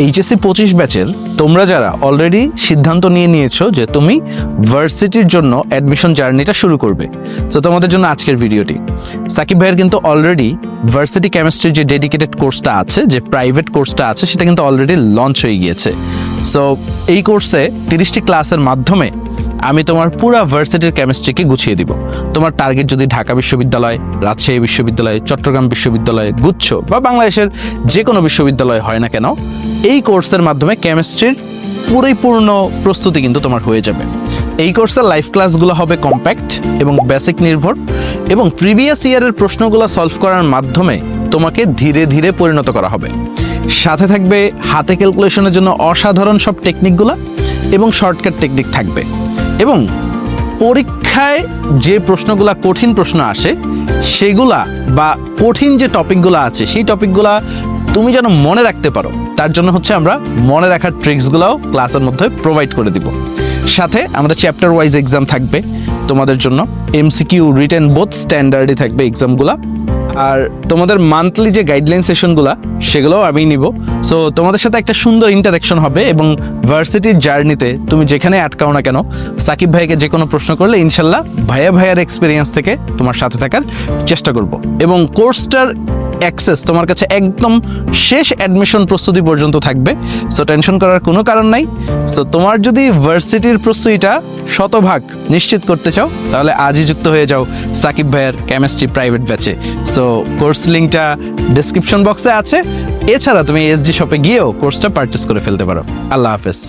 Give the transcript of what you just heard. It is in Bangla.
এইচএসসি পঁচিশ ব্যাচের তোমরা যারা অলরেডি সিদ্ধান্ত নিয়ে নিয়েছো যে তুমি ভার্সিটির জন্য অ্যাডমিশন জার্নিটা শুরু করবে। তো তোমাদের জন্য আজকের ভিডিওটি সাকিব ভাইয়ের কিন্তু অলরেডি ভার্সিটি কেমিস্ট্রির যে ডেডিকেটেড কোর্সটা আছে, যে প্রাইভেট কোর্সটা আছে, সেটা কিন্তু অলরেডি লঞ্চ হয়ে গিয়েছে। সো এই কোর্সে তিরিশটি ক্লাসের মাধ্যমে আমি তোমার পুরো ভার্সিটির কেমিস্ট্রিকে গুছিয়ে দিব। তোমার টার্গেট যদি ঢাকা বিশ্ববিদ্যালয়, রাজশাহী বিশ্ববিদ্যালয়, চট্টগ্রাম বিশ্ববিদ্যালয় গুচ্ছ, বা বাংলাদেশের যে কোনো বিশ্ববিদ্যালয় হয় না কেন এই কোর্সের মাধ্যমে কেমিস্ট্রির পরিপূর্ণ প্রস্তুতি কিন্তু তোমার হয়ে যাবে। এই কোর্সের লাইভ ক্লাসগুলো হবে কম্প্যাক্ট এবং বেসিক নির্ভর এবং প্রিভিয়াস ইয়ারের প্রশ্নগুলো সলভ করার মাধ্যমে তোমাকে ধীরে ধীরে পরিণত করা হবে। সাথে থাকবে হাতে ক্যালকুলেশনের জন্য অসাধারণ সব টেকনিকগুলো এবং শর্টকাট টেকনিক থাকবে এবং পরীক্ষায় যে প্রশ্নগুলা কঠিন প্রশ্ন আসে, সেগুলা বা কঠিন যে টপিকগুলো আছে, সেই টপিকগুলা তুমি যেন মনে রাখতে পারো, তার জন্য হচ্ছে আমরা মনে রাখার ট্রিক্সগুলোও ক্লাসের মধ্যে প্রোভাইড করে দিব। সাথে আমাদের চ্যাপ্টার ওয়াইজ এক্সাম থাকবে, তোমাদের জন্য এমসিকিউ রিটেন বোথ স্ট্যান্ডার্ডই থাকবে এক্সামগুলা আর তোমাদের মান্থলি যে গাইডলাইন সেশনগুলা সেগুলোও আমি নিব। সো তোমাদের সাথে একটা সুন্দর ইন্টারাকশন হবে এবং ভার্সিটির জার্নিতে তুমি যেখানে আটকাও না কেন, সাকিব ভাইকে যে কোনো প্রশ্ন করলে ইনশাল্লাহ ভাইয়া ভাইয়ার এক্সপিরিয়েন্স থেকে তোমার সাথে থাকার চেষ্টা করব। এবং কোর্সটার অ্যাক্সেস তোমার কাছে একদম শেষ অ্যাডমিশন প্রস্তুতি পর্যন্ত থাকবে। সো টেনশন করার কোনো কারণ নাই। সো তোমার যদি ভার্সিটির প্রস্তুতিটা শতভাগ নিশ্চিত করতে চাও, তাহলে আজই যুক্ত হয়ে যাও সাকিব ভাইয়ের কেমিস্ট্রি প্রাইভেট ব্যাচে সো কোর্স লিঙ্কটা ডিসক্রিপশন বক্সে আছে। এছাড়া তুমি এসডি শপে গিয়েও কোর্সটা পারচেস করে ফেলতে পারো। আল্লাহ হাফেজ।